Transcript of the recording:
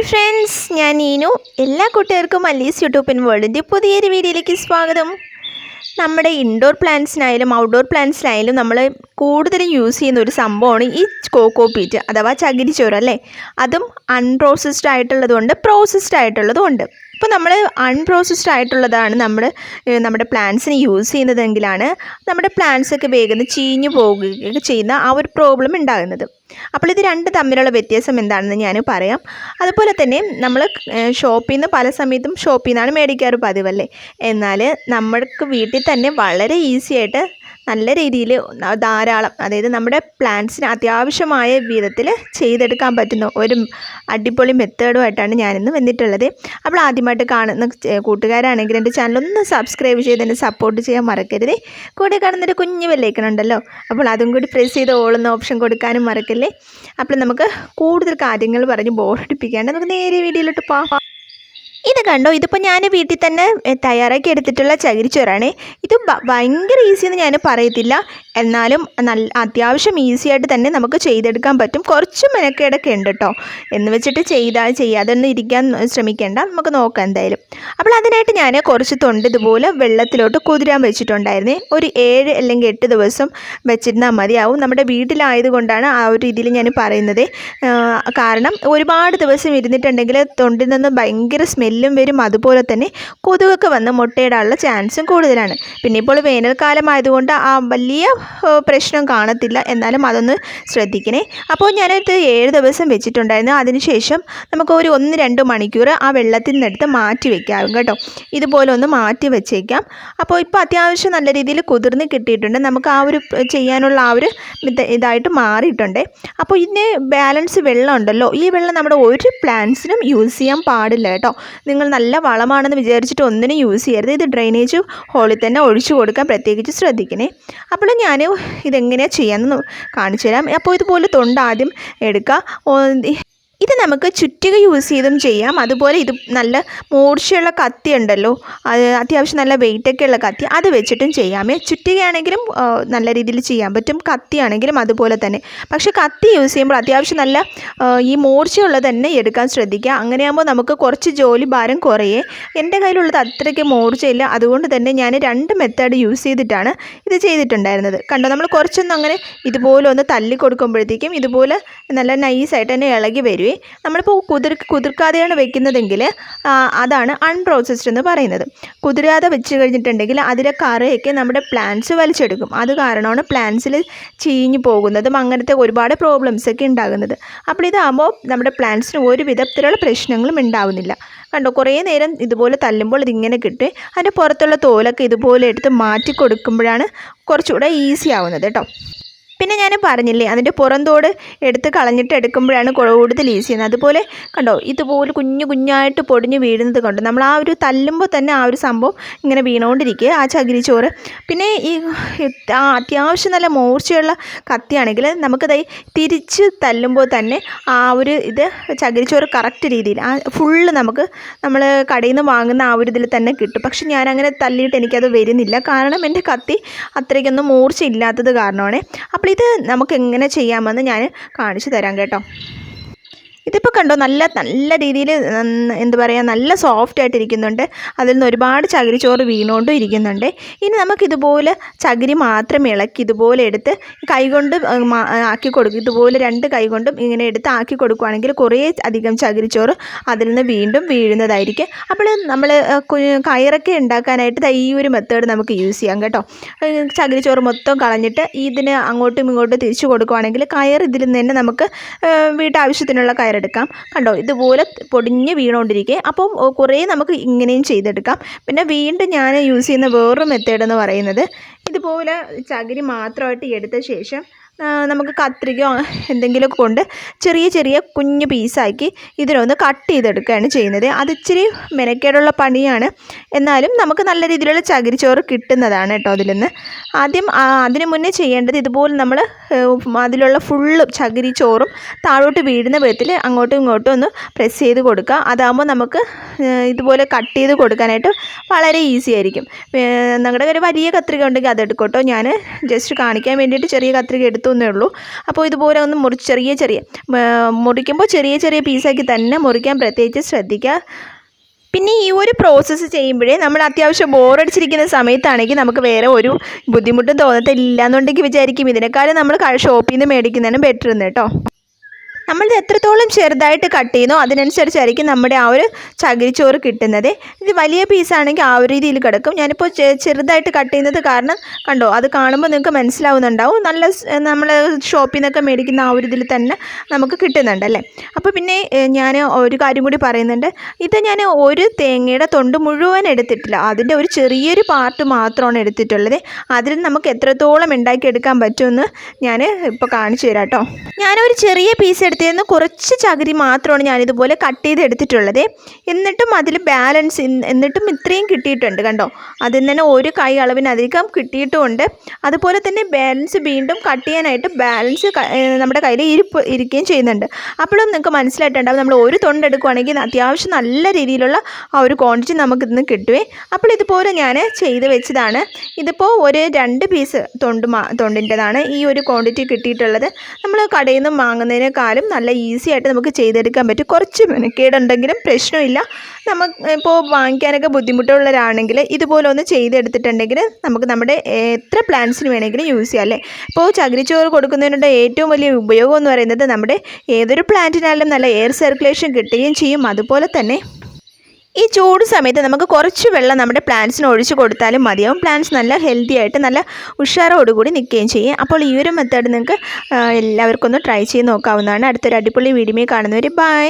Hi friends ഞാൻ നീനു. എല്ലാ കൂട്ടുകാർക്കും അല്ലീസ് യൂട്യൂബിൻ വേൾഡിന്റെ പുതിയൊരു വീഡിയോയിലേക്ക് സ്വാഗതം. നമ്മുടെ ഇൻഡോർ പ്ലാന്റ്സിനായാലും ഔട്ട്ഡോർ പ്ലാന്റ്സിനായാലും നമ്മൾ കൂടുതലും യൂസ് ചെയ്യുന്ന ഒരു സംഭവമാണ് ഈ കോക്കോ പീറ്റ് അഥവാ ചകിരിച്ചോറ് അല്ലേ? അതും അൺപ്രോസസ്ഡ് ആയിട്ടുള്ളതുകൊണ്ട് പ്രോസസ്ഡ് ആയിട്ടുള്ളതുമുണ്ട് ഇപ്പോൾ നമ്മൾ അൺപ്രോസസ്ഡ് ആയിട്ടുള്ളതാണ് നമ്മൾ നമ്മുടെ പ്ലാന്റ്സിന് യൂസ് ചെയ്യുന്നതെങ്കിലാണ് നമ്മുടെ പ്ലാന്റ്സ് ഒക്കെ വേഗം ചീഞ്ഞു പോകുകയൊക്കെ ചെയ്യുന്ന ആ ഒരു പ്രോബ്ലം ഉണ്ടാകുന്നത്. അപ്പോൾ ഇത് രണ്ട് തമ്മിലുള്ള വ്യത്യാസം എന്താണെന്ന് ഞാൻ പറയാം. അതുപോലെ തന്നെ നമ്മൾ ഷോപ്പിൽ നിന്ന് പല സമയത്തും ഷോപ്പിൽ നിന്നാണ് മേടിക്കാറ് പതിവല്ലേ? എന്നാൽ നമ്മൾക്ക് വീട്ടിൽ തന്നെ വളരെ ഈസി ആയിട്ട് നല്ല രീതിയിൽ ധാരാളം അതായത് നമ്മുടെ പ്ലാന്റ്സിന് അത്യാവശ്യമായ വിധത്തിൽ ചെയ്തെടുക്കാൻ പറ്റുന്ന ഒരു അടിപൊളി മെത്തേഡുമായിട്ടാണ് ഞാനിന്ന് വന്നിട്ടുള്ളത്. അപ്പോൾ ആദ്യമായിട്ട് കാണുന്ന ചെ- കൂട്ടുകാരാണെങ്കിൽ എന്റെ ചാനൽ ഒന്ന് സബ്സ്ക്രൈബ് ചെയ്ത് എന്നെ സപ്പോർട്ട് ചെയ്യാൻ മറക്കരുതേ. കൂടെ കാണുന്നൊരു കുഞ്ഞു വെല്ലേക്കണുണ്ടല്ലോ അപ്പോൾ അതും കൂടി പ്രസ് ചെയ്ത് ഓളുന്ന ഓപ്ഷൻ കൊടുക്കാനും മറക്കല്ലേ? അപ്പോൾ നമുക്ക് കൂടുതൽ കാര്യങ്ങൾ പറഞ്ഞ് ബോറടിപ്പിക്കാണ്ട് നമുക്ക് നേരെ വീഡിയോയിലോട്ട് പോകാം ഇത് കണ്ടോ? ഇതിപ്പോൾ ഞാൻ വീട്ടിൽ തന്നെ തയ്യാറാക്കി എടുത്തിട്ടുള്ള ചകിരിച്ചോറാണ്. ഇത് ഭയങ്കര ഈസി എന്ന് ഞാൻ പറയത്തില്ല. എന്നാലും നല്ല അത്യാവശ്യം ഈസി ആയിട്ട് തന്നെ നമുക്ക് ചെയ്തെടുക്കാൻ പറ്റും. കുറച്ച് മെനക്കേടൊക്കെ ഉണ്ട് കേട്ടോ എന്ന് വെച്ചിട്ട് ചെയ്താൽ ചെയ്യാതെ ഒന്നും ഇരിക്കാൻ ശ്രമിക്കേണ്ട. നമുക്ക് നോക്കാം എന്തായാലും. അപ്പോൾ അതിനായിട്ട് ഞാൻ കുറച്ച് തൊണ്ട് ഇതുപോലെ വെള്ളത്തിലോട്ട് കുതിരാൻ വെച്ചിട്ടുണ്ടായിരുന്നു. ഒരു ഏഴ് അല്ലെങ്കിൽ എട്ട് ദിവസം വെച്ചിരുന്നാൽ മതിയാവും. നമ്മുടെ വീട്ടിലായതുകൊണ്ടാണ് ആ ഒരു രീതിയിൽ ഞാൻ പറയുന്നത്. കാരണം ഒരുപാട് ദിവസം ഇരുന്നിട്ടുണ്ടെങ്കിൽ തൊണ്ടിൽ നിന്ന് ഭയങ്കര സ്മെല്ലും വരും അതുപോലെ തന്നെ കൊതുകൊക്കെ വന്ന് മുട്ടയിടാനുള്ള ചാൻസും കൂടുതലാണ്. പിന്നെ ഇപ്പോൾ വേനൽക്കാലം ആയതുകൊണ്ട് ആ വലിയ പ്രശ്നം കാണത്തില്ല. എന്നാലും അതൊന്ന് ശ്രദ്ധിക്കണേ. അപ്പോൾ ഞാനത് ഏഴ് ദിവസം വെച്ചിട്ടുണ്ടായിരുന്നു. അതിനുശേഷം നമുക്ക് ഒരു ഒന്ന് രണ്ട് മണിക്കൂർ ആ വെള്ളത്തിൽ നിന്നെടുത്ത് മാറ്റി വെക്കാം കേട്ടോ. ഇതുപോലെ ഒന്ന് മാറ്റി വെച്ചേക്കാം. അപ്പോൾ ഇപ്പോൾ അത്യാവശ്യം നല്ല രീതിയിൽ കുതിർന്ന് കിട്ടിയിട്ടുണ്ട്. നമുക്ക് ആ ഒരു ചെയ്യാനുള്ള ആ ഒരു ഇത് ഇതായിട്ട് മാറിയിട്ടുണ്ട്. അപ്പോൾ ഇതിന് ബാലൻസ് വെള്ളം ഉണ്ടല്ലോ. ഈ വെള്ളം നമ്മുടെ ഒരു പ്ലാന്റ്സിനും യൂസ് ചെയ്യാൻ പാടില്ല കേട്ടോ. നിങ്ങൾ നല്ല വളമാണെന്ന് വിചാരിച്ചിട്ട് ഒന്നിനും യൂസ് ചെയ്യരുത്. ഇത് ഡ്രെയിനേജ് ഹോളിൽ തന്നെ ഒഴിച്ചു കൊടുക്കാൻ പ്രത്യേകിച്ച് ശ്രദ്ധിക്കണേ. അപ്പോൾ ഞാൻ ഇതെങ്ങനെയാണ് ചെയ്യാമെന്ന് കാണിച്ചു തരാം അപ്പോൾ ഇതുപോലെ തൊണ്ട് ആദ്യം എടുക്കുക ഇത് നമുക്ക് ചുറ്റിക യൂസ് ചെയ്തും ചെയ്യാം. അതുപോലെ ഇത് നല്ല മൂർച്ചയുള്ള കത്തി ഉണ്ടല്ലോ. അത് അത്യാവശ്യം നല്ല വെയിറ്റൊക്കെ ഉള്ള കത്തി. അത് വെച്ചിട്ടും ചെയ്യാമേ ചുറ്റികയാണെങ്കിലും നല്ല രീതിയിൽ ചെയ്യാൻ പറ്റും. കത്തിയാണെങ്കിലും അതുപോലെ തന്നെ. പക്ഷേ കത്തി യൂസ് ചെയ്യുമ്പോൾ അത്യാവശ്യം നല്ല ഈ മൂർച്ചയുള്ളത് തന്നെ എടുക്കാൻ ശ്രദ്ധിക്കുക. അങ്ങനെയാകുമ്പോൾ നമുക്ക് കുറച്ച് ജോലി ഭാരം കുറയേ. എന്റെ കയ്യിലുള്ളത് അത്രയ്ക്ക് മൂർച്ചയില്ല. അതുകൊണ്ട് തന്നെ ഞാൻ രണ്ട് മെത്തേഡ് യൂസ് ചെയ്തിട്ടാണ് ഇത് ചെയ്തിട്ടുണ്ടായിരുന്നത്. കണ്ടോ? നമ്മൾ കുറച്ചൊന്നും അങ്ങനെ ഇതുപോലെ ഒന്ന് തല്ലി ഇതുപോലെ നല്ല നൈസായിട്ട് തന്നെ ഇളകി വരുവേ നമ്മളിപ്പോൾ കുതിർ കുതിർക്കാതെയാണ് വെക്കുന്നതെങ്കിൽ അതാണ് അൺപ്രോസസ്ഡ് എന്ന് പറയുന്നത്. കുതിരാതെ വെച്ച് കഴിഞ്ഞിട്ടുണ്ടെങ്കിൽ അതിലെ കറയൊക്കെ നമ്മുടെ പ്ലാന്റ്സ് വലിച്ചെടുക്കും. അത് കാരണമാണ് പ്ലാന്റ്സിൽ ചീഞ്ഞു പോകുന്നതും അങ്ങനത്തെ ഒരുപാട് പ്രോബ്ലംസ് ഒക്കെ ഉണ്ടാകുന്നത്. അപ്പോൾ ഇതാകുമ്പോൾ നമ്മുടെ പ്ലാന്റ്സിന് ഒരു വിധത്തിലുള്ള പ്രശ്നങ്ങളും ഉണ്ടാവുന്നില്ല. കണ്ടോ കുറേ നേരം ഇതുപോലെ തല്ലുമ്പോൾ ഇതിങ്ങനെ കിട്ടി. അതിന്റെ പുറത്തുള്ള തോലൊക്കെ ഇതുപോലെ എടുത്ത് മാറ്റി കൊടുക്കുമ്പോഴാണ് കുറച്ചുകൂടെ ഈസി ആവുന്നത് കേട്ടോ. പിന്നെ ഞാൻ പറഞ്ഞില്ലേ അതിന്റെ പുറന്തോട് എടുത്ത് കളഞ്ഞിട്ട് എടുക്കുമ്പോഴാണ് കൂടുതൽ ഈസി ചെയ്യുന്നത്. അതുപോലെ കണ്ടോ ഇതുപോലെ കുഞ്ഞു കുഞ്ഞായിട്ട് പൊടിഞ്ഞ് വീഴുന്നത് കണ്ടോ? നമ്മൾ ആ ഒരു തല്ലുമ്പോൾ തന്നെ ആ ഒരു സംഭവം ഇങ്ങനെ വീണുകൊണ്ടിരിക്കുക ആ ചകിരിച്ചോറ്. പിന്നെ ഈ അത്യാവശ്യം നല്ല മൂർച്ചയുള്ള കത്തിയാണെങ്കിൽ നമുക്കത് തിരിച്ച് തല്ലുമ്പോൾ തന്നെ ആ ഒരു ഇത് ചകിരിച്ചോറ് കറക്റ്റ് രീതിയിൽ ആ ഫുള്ള് നമുക്ക് നമ്മൾ കടയിൽ നിന്ന് വാങ്ങുന്ന ആ ഒരു ഇതിൽ തന്നെ കിട്ടും. പക്ഷെ ഞാൻ അങ്ങനെ തല്ലിയിട്ട് എനിക്കത് വരുന്നില്ല. കാരണം എന്റെ കത്തി അത്രയ്ക്കൊന്നും മൂർച്ച ഇല്ലാത്തത് കാരണമാണ്. അപ്പോൾ ഇത് നമുക്ക് എങ്ങനെ ചെയ്യാമെന്ന് ഞാൻ കാണിച്ചു തരാം കേട്ടോ. ഇതിപ്പോൾ കണ്ടോ നല്ല നല്ല രീതിയിൽ എന്താ പറയുക നല്ല സോഫ്റ്റ് ആയിട്ട് ഇരിക്കുന്നുണ്ട് അതിൽ നിന്ന് ഒരുപാട് ചകിരിച്ചോറ് വീണുകൊണ്ടും ഇരിക്കുന്നുണ്ട്. ഇനി നമുക്കിതുപോലെ ചകിരി മാത്രം ഇളക്കി ഇതുപോലെ എടുത്ത് കൈകൊണ്ട് ആക്കി കൊടുക്കും. ഇതുപോലെ രണ്ട് കൈകൊണ്ടും ഇങ്ങനെ എടുത്ത് ആക്കി കൊടുക്കുകയാണെങ്കിൽ കുറേ അധികം ചകിരിച്ചോറ് അതിൽ നിന്ന് വീണ്ടും വീഴുന്നതായിരിക്കും. അപ്പോൾ നമ്മൾ കയറൊക്കെ ഉണ്ടാക്കാനായിട്ട് ഈ ഒരു മെത്തേഡ് നമുക്ക് യൂസ് ചെയ്യാം കേട്ടോ. ചകിരിച്ചോറ് മൊത്തം കളഞ്ഞിട്ട് ഇതിന് അങ്ങോട്ടും ഇങ്ങോട്ടും തിരിച്ചു കൊടുക്കുകയാണെങ്കിൽ കയർ ഇതിൽ നിന്ന് തന്നെ നമുക്ക് വീട്ടാവശ്യത്തിനുള്ള വീട്ടാവശ്യത്തിനുള്ള കയറെടുക്കാം കണ്ടോ ഇതുപോലെ പൊടിഞ്ഞ് വീണുകൊണ്ടിരിക്കുക അപ്പോൾ കുറേ നമുക്ക് ഇങ്ങനെയും ചെയ്തെടുക്കാം. പിന്നെ വീണ്ടും ഞാൻ യൂസ് ചെയ്യുന്ന വേറൊരു മെത്തേഡ് എന്ന് പറയുന്നത് ഇതുപോലെ ചകിരി മാത്രമായിട്ട് എടുത്ത ശേഷം നമുക്ക് കത്രികയോ എന്തെങ്കിലുമൊക്കെ കൊണ്ട് ചെറിയ ചെറിയ കുഞ്ഞു പീസാക്കി ഇതിനൊന്ന് കട്ട് ചെയ്തെടുക്കുകയാണ് ചെയ്യുന്നത്. അത് ഇച്ചിരി മെനക്കേടുള്ള പണിയാണ്. എന്നാലും നമുക്ക് നല്ല രീതിയിലുള്ള ചകിരിച്ചോറ് കിട്ടുന്നതാണ് കേട്ടോ അതിൽ നിന്ന് ആദ്യം അതിനു മുന്നേ ചെയ്യേണ്ടത് ഇതുപോലെ നമ്മൾ അതിലുള്ള ഫുള്ള് ചകിരിച്ചോറും താഴോട്ട് വീഴുന്ന വിധത്തിൽ അങ്ങോട്ടും ഇങ്ങോട്ടും ഒന്ന് പ്രസ് ചെയ്ത് കൊടുക്കുക. അതാകുമ്പോൾ നമുക്ക് ഇതുപോലെ കട്ട് ചെയ്ത് കൊടുക്കാനായിട്ട് വളരെ ഈസി ആയിരിക്കും. നമ്മുടെ കയ്യിൽ വലിയ കത്രിക ഉണ്ടെങ്കിൽ അതെടുക്കട്ടോ ഞാൻ ജസ്റ്റ് കാണിക്കാൻ വേണ്ടിയിട്ട് ചെറിയ കത്രിക എടുത്തു. കിട്ടുമെന്നേ ഉള്ളൂ. അപ്പോൾ ഇതുപോലെ ഒന്ന് മുറി ചെറിയ ചെറിയ മുറിക്കുമ്പോൾ ചെറിയ ചെറിയ പീസാക്കി തന്നെ മുറിക്കാൻ പ്രത്യേകിച്ച് ശ്രദ്ധിക്കുക. പിന്നെ ഈ ഒരു പ്രോസസ്സ് ചെയ്യുമ്പോഴേ നമ്മൾ അത്യാവശ്യം ബോറടിച്ചിരിക്കുന്ന സമയത്താണെങ്കിൽ നമുക്ക് വേറെ ഒരു ബുദ്ധിമുട്ടും തോന്നത്തില്ല എന്നുണ്ടെങ്കിൽ വിചാരിക്കും. ഇതിനേക്കാളും നമ്മൾ ഷോപ്പിൽ നിന്ന് മേടിക്കുന്നതാണ് ബെറ്റർ എന്ന് കേട്ടോ. നമ്മളിത് എത്രത്തോളം ചെറുതായിട്ട് കട്ട് ചെയ്യുന്നോ അതിനനുസരിച്ചായിരിക്കും നമ്മുടെ ആ ഒരു ചകിരിച്ചോറ് കിട്ടുന്നത്. ഇത് വലിയ പീസാണെങ്കിൽ ആ ഒരു രീതിയിൽ കിടക്കും. ഞാനിപ്പോൾ ചെറുതായിട്ട് കട്ട് ചെയ്യുന്നത് കാരണം കണ്ടോ അത് കാണുമ്പോൾ നിങ്ങൾക്ക് മനസ്സിലാവുന്നുണ്ടാവും. നല്ല നമ്മൾ ഷോപ്പിൽ നിന്നൊക്കെ മേടിക്കുന്ന ആ ഒരു ഇതിൽ തന്നെ നമുക്ക് കിട്ടുന്നുണ്ടല്ലേ അപ്പോൾ പിന്നെ ഞാൻ ഒരു കാര്യം കൂടി പറയുന്നുണ്ട്. ഇത് ഞാൻ ഒരു തേങ്ങയുടെ തൊണ്ട് മുഴുവൻ എടുത്തിട്ടില്ല. അതിന്റെ ഒരു ചെറിയൊരു പാർട്ട് മാത്രമാണ് എടുത്തിട്ടുള്ളത്. അതിൽ നമുക്ക് എത്രത്തോളം ഉണ്ടാക്കിയെടുക്കാൻ പറ്റുമെന്ന് ഞാൻ ഇപ്പോൾ കാണിച്ചു തരാം കേട്ടോ ഞാനൊരു ചെറിയ പീസ് എടുത്തിരുന്നു കുറച്ച് ചകിരി മാത്രമാണ് ഞാനിതുപോലെ കട്ട് ചെയ്ത് എടുത്തിട്ടുള്ളത്. എന്നിട്ടും അതിൽ ബാലൻസ് എന്നിട്ടും ഇത്രയും കിട്ടിയിട്ടുണ്ട് കണ്ടോ? അതിൽ തന്നെ ഒരു കൈ അളവിനധികം കിട്ടിയിട്ടുമുണ്ട്. അതുപോലെ തന്നെ ബാലൻസ് വീണ്ടും കട്ട് ചെയ്യാനായിട്ട് ബാലൻസ് നമ്മുടെ കയ്യിൽ ഇരിപ്പ് ഇരിക്കുകയും ചെയ്യുന്നുണ്ട്. അപ്പോഴും നിങ്ങൾക്ക് മനസ്സിലായിട്ടുണ്ടാവും നമ്മൾ ഒരു തൊണ്ട് എടുക്കുവാണെങ്കിൽ അത്യാവശ്യം നല്ല രീതിയിലുള്ള ആ ഒരു ക്വാണ്ടിറ്റി നമുക്ക് ഇന്ന് കിട്ടുവേ. അപ്പോൾ ഇതുപോലെ ഞാൻ ചെയ്ത് വെച്ചതാണ്. ഇതിപ്പോൾ ഒരു രണ്ട് പീസ് തൊണ്ട് തൊണ്ടിന്റെതാണ് ഈ ഒരു ക്വാണ്ടിറ്റി കിട്ടിയിട്ടുള്ളത്. നമ്മൾ കടയിൽ നിന്ന് വാങ്ങുന്നതിനേക്കാളും നല്ല ഈസി ആയിട്ട് നമുക്ക് ചെയ്തെടുക്കാൻ പറ്റും. കുറച്ച് മെനക്കേടുണ്ടെങ്കിലും പ്രശ്നമില്ല. നമുക്ക് ഇപ്പോൾ വാങ്ങിക്കാനൊക്കെ ബുദ്ധിമുട്ടുള്ളവരാണെങ്കിൽ ഇതുപോലെ ഒന്ന് ചെയ്തെടുത്തിട്ടുണ്ടെങ്കിൽ നമുക്ക് നമ്മുടെ എത്ര പ്ലാന്റ്സിന് വേണമെങ്കിലും യൂസ് ചെയ്യാം അല്ലേ? ഇപ്പോൾ ചകിരിച്ചോറ് കൊടുക്കുന്നതിനുള്ള ഏറ്റവും വലിയ ഉപയോഗം എന്ന് പറയുന്നത് നമ്മുടെ ഏതൊരു പ്ലാന്റിനായാലും നല്ല എയർ സർക്കുലേഷൻ കിട്ടുകയും ചെയ്യും. അതുപോലെ തന്നെ ഈ ചൂട് സമയത്ത് നമുക്ക് കുറച്ച് വെള്ളം നമ്മുടെ പ്ലാന്റ്സിന് ഒഴിച്ചു കൊടുത്താലും മതിയാവും പ്ലാന്റ്സ് നല്ല ഹെൽത്തി ആയിട്ട് നല്ല ഉഷാറോടുകൂടി നിൽക്കുകയും ചെയ്യും. അപ്പോൾ ഈ ഒരു മെത്തേഡ് നിങ്ങൾക്ക് എല്ലാവർക്കും ഒന്ന് ട്രൈ ചെയ്ത് നോക്കാവുന്നതാണ്. അടുത്തൊരു അടിപൊളി വീഡിയോ കാണുന്നവർ ബൈ